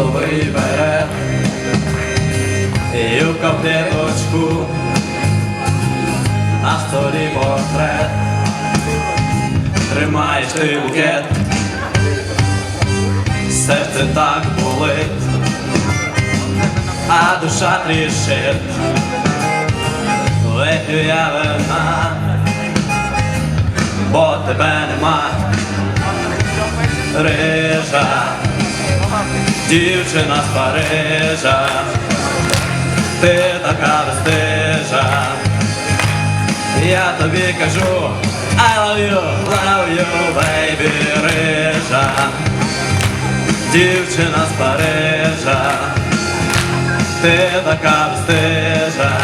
розовий берет, юбка в клеточку, на столі портрет, тримаєш ти букет, серце так болить, а душа тріщить, вип'ю вина, бо тебе нема. Рижа, дівчина з Парижа, ти така безстижа. Я тобі кажу, I love you, love you, baby, рижа, дівчина з Парижа, ти така безстижа.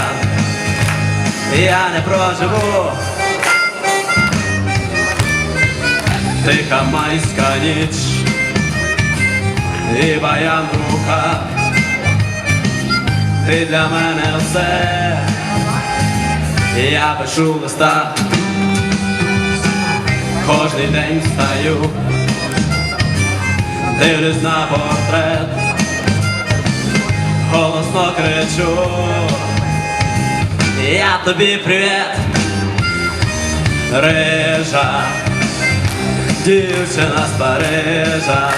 Я не проживу. Тиха майська ніч і баян в руках, ти для мене все, я пишу листа, кожний день встаю, дивлюсь на портрет, голосно кричу, я тобі привіт, рижа. Дівчина з Парижа,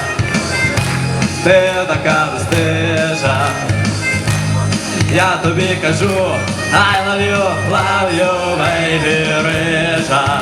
ти така безстижа. Я тобі кажу, I love you, love you, baby, рижа.